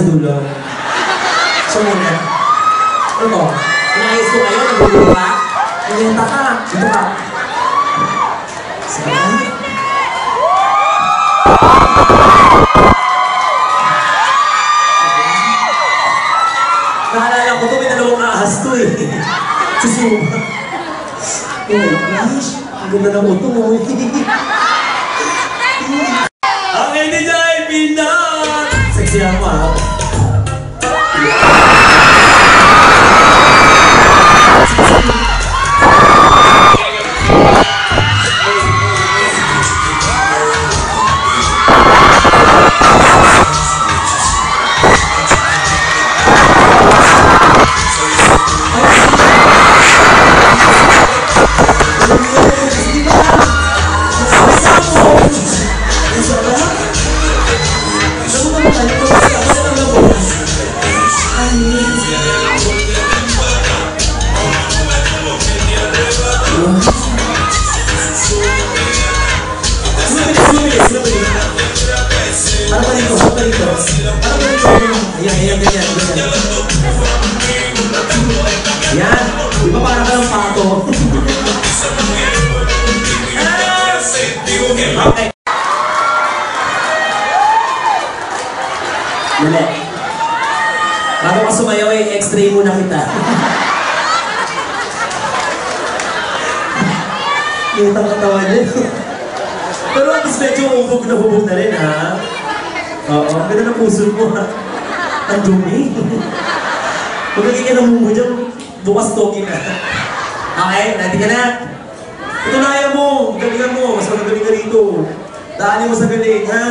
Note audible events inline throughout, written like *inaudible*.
sa dulo. So muna. Ano to? Inayos ko kayo? Nagulo ka? Nagenta ka. Dito ka. Sige. Naalala ko to, may dalawang ahas to eh. Susuma. Oh gosh. Ang ganda ng uto mo. *laughs* Di ba parang ka ng pato? okay. Mali. Bago ka sumayaw eh, x-ray muna kita. Kita ang katawan niya. Pero at least medyo hubog na hubog na rin, ha? Oo, ang ganda ng puso mo, ha? Ang dumi. *laughs* Pag nagiging ng mungo dyan, bukas toki ka. Okay, ready ka na? Patunayan mo, galingan mo, mas magagaling ka rito. Daanin mo sa galing, ha?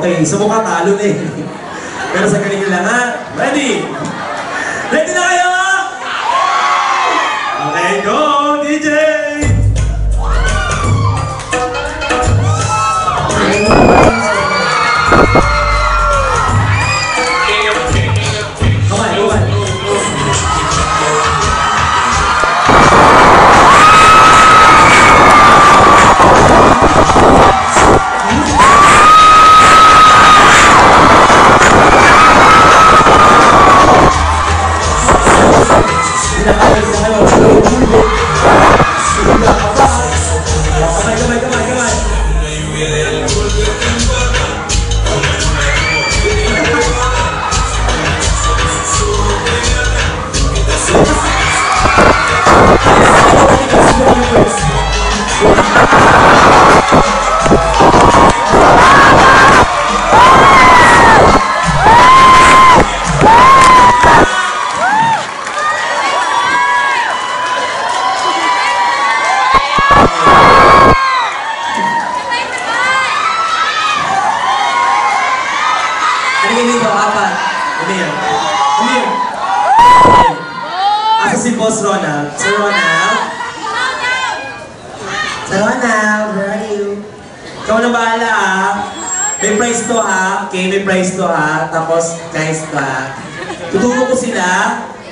Okay, sa mukha talo na eh. *laughs* Pero sa galing lang, ha? Ready? Ready na kayo? Okay, go, Boss Ronald? Si Ronald? Si Ronald, where are you? Ikaw na bahala ah. May prize to ha. Okay, may prize to ha. Tapos, guys ha. Tuturo ko sila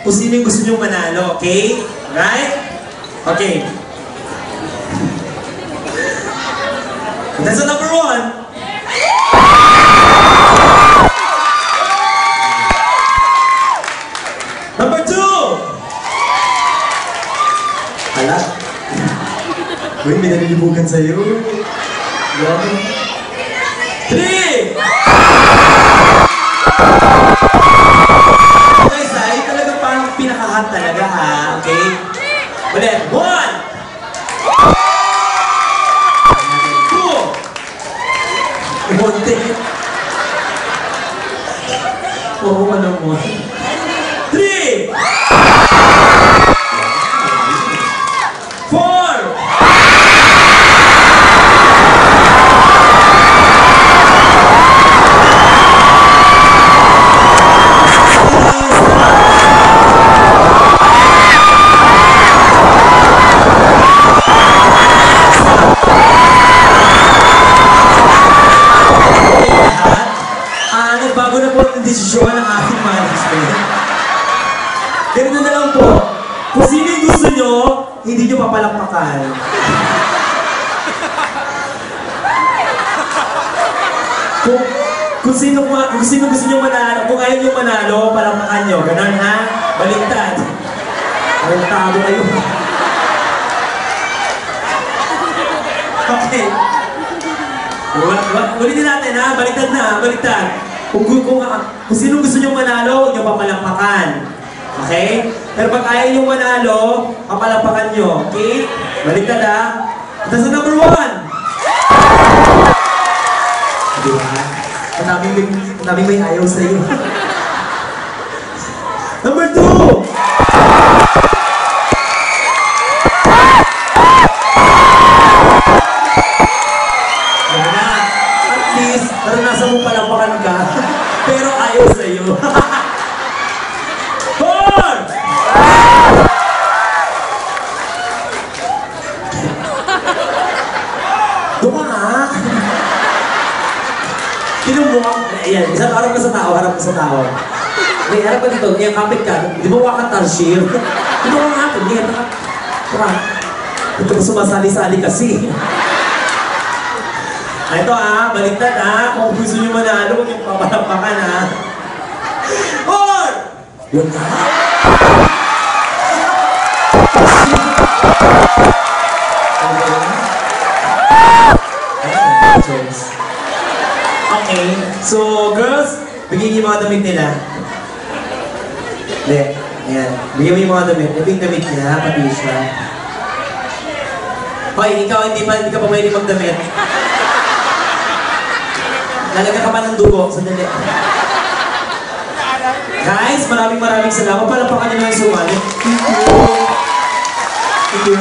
kung sino yung gusto nyo manalo. Okay? Right? Okay. That's number one. Boleh minta dibukakan sayur? Dua. Tiga. Kung, Kung sino, kung sino gusto nyo manalo, kung ayaw nyo manalo, palampakan nyo. Ganon ha? Baliktad. Baliktado kayo. okay. Ulitin natin ha, baliktad na baliktad. Kung, kung, kung, kung sino gusto nyo manalo, huwag nyo papalampakan. Okay? Pero pag ayaw nyo manalo, papalampakan nyo. Okay? Baliktad ha. Ito sa number one. Di ba? Maraming may, maraming may ayaw sa'yo. *laughs* Number two! Ayan, isang harap ka sa tao, harap ka sa tao. May harap ka dito, kaya kapit ka. Di ba waka tarshir? Dito ka nga, hindi ka. Ito ko sumasali-sali kasi. Ah, Ito ah, baliktad ah. Kung gusto nyo manalo, huwag yung papalapakan ah. Four! Yun na. Ano? Ah. Okay, so girls, bigyan niyo mga damit nila. Hindi, ayan. Bigyan mo yung mga damit. Ito yung damit niya, pati siya. Hoy, ikaw hindi pa, hindi ka pa pwede magdamit. Lalagyan ka pa ng dugo. Sandali. Guys, maraming maraming salamat. Palapakan niyo na yung sumali. Thank you. Thank you.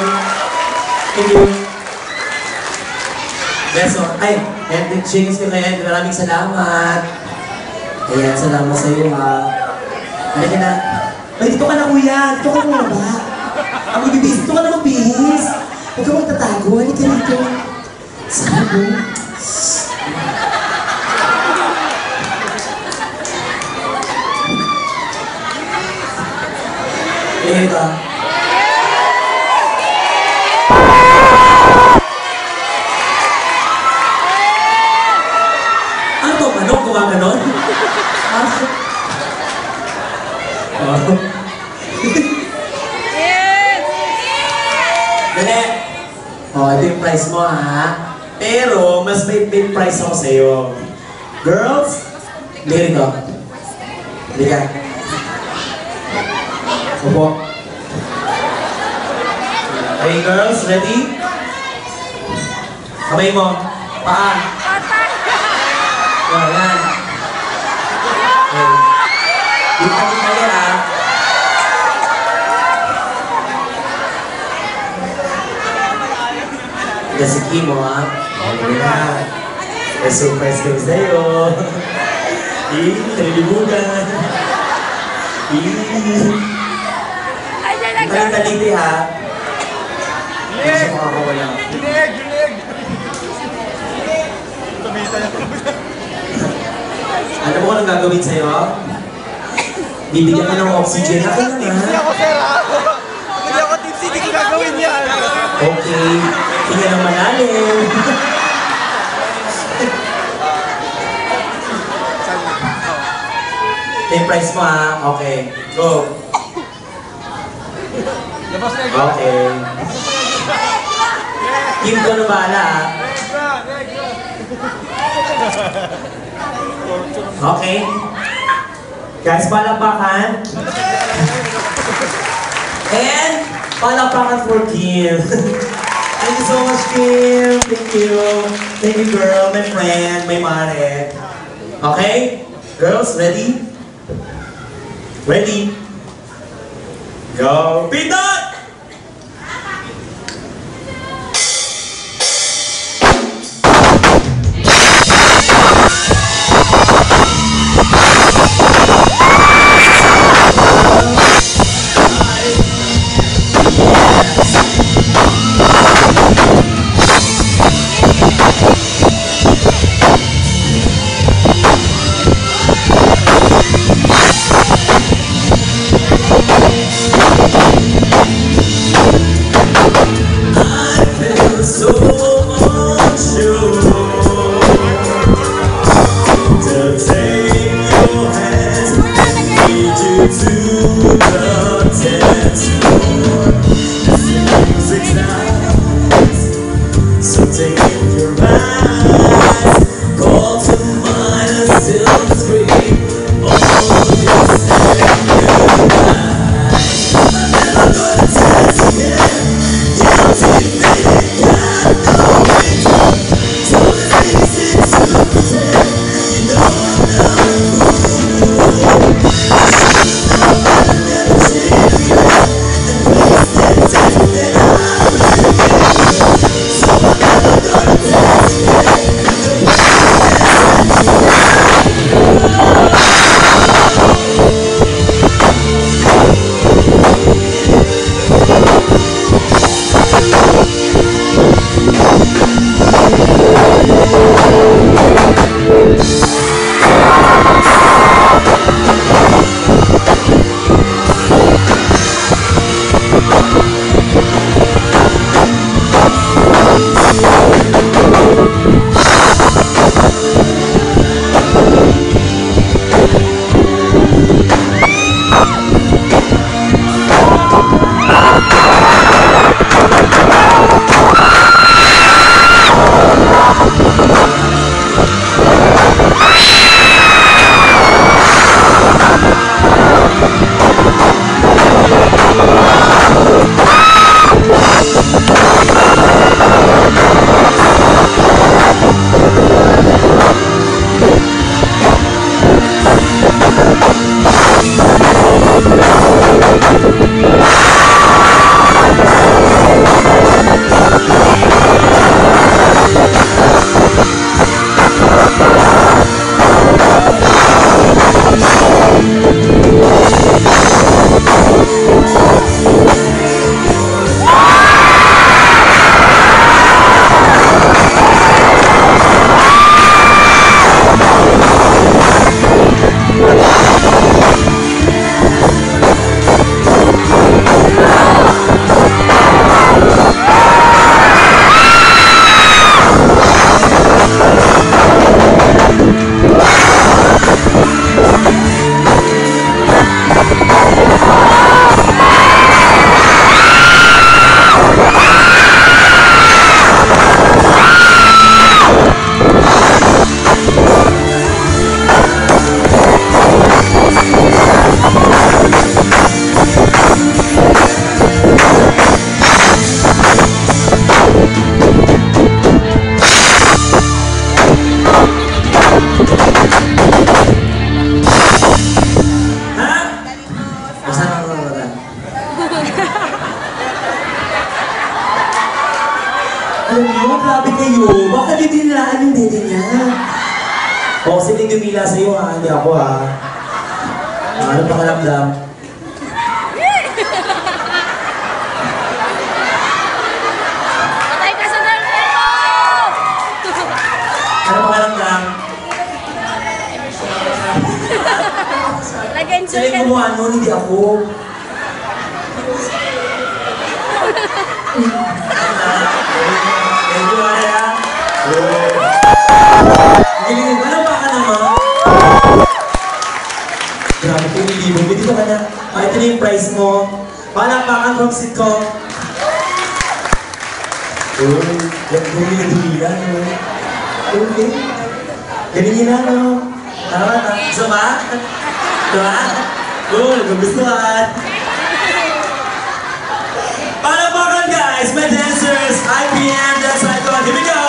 Thank you. Yes, so, ay, and chicks ko ngayon, maraming salamat. Ayan, salamat sa iyo ha. Halika na. Ay, dito ka na kuya. Dito ka muna ba? Ang magbibihis. Dito ka na magbihis. Huwag ka magtatago. Halika dito. Sabi mo. Ayan ka. Ano to? Manok? Gumaganon? Ah. Oh. Dali. Oh, ito yung price mo ha. Pero, mas may big price ako sa'yo. Girls, bili rito. Bili ka. Opo. Okay, girls, ready? Kamay mo. Paa. Yan, yan. Okay. Dito kami tayo ha. Kasi Kimo ha. Okay na. May surprise kami sa'yo. *laughs* Eh, nalilibugan. Eh. Talit-taliti ha. Hindi siya makakawala. Gilig! Tumita na. Alam mo kung anong gagawin sa'yo? Bibigyan ka ng oxygen. Ako na Tipsy ako, sir, ha? Hindi ako tipsy, hindi ko gagawin yan. Okay. Hinga ng malalim. Yung price mo ha. Okay. Go. Labas na, Okay. Kim ko na bahala ha. Okay. Guys, palakpakan. And palakpakan for Kim. *laughs* Thank you so much, Kim. Thank you. Thank you, girl, my friend, my mare. Okay? Girls, ready? Ready? Go. Pindot! O, sino yung dumila sa'yo ha? Hindi ako ha. Ah, ano pakiramdam? Patay ka sa nalito! Ano pakiramdam? Nag-enjoy ka. gumawa nun? Hindi ako. Thank you, Maria. Jadi gimana Pak Anama? Grabe po, nilibog. Hindi ko kanya, ah, ito yung prize mo. Palakpakan from sitcom. Uy, yan po yung dila, no? Okay. Ganyan na, no? Tama, tama. Sama? Guys, my dancers, IPM, that's right, come on, here we go!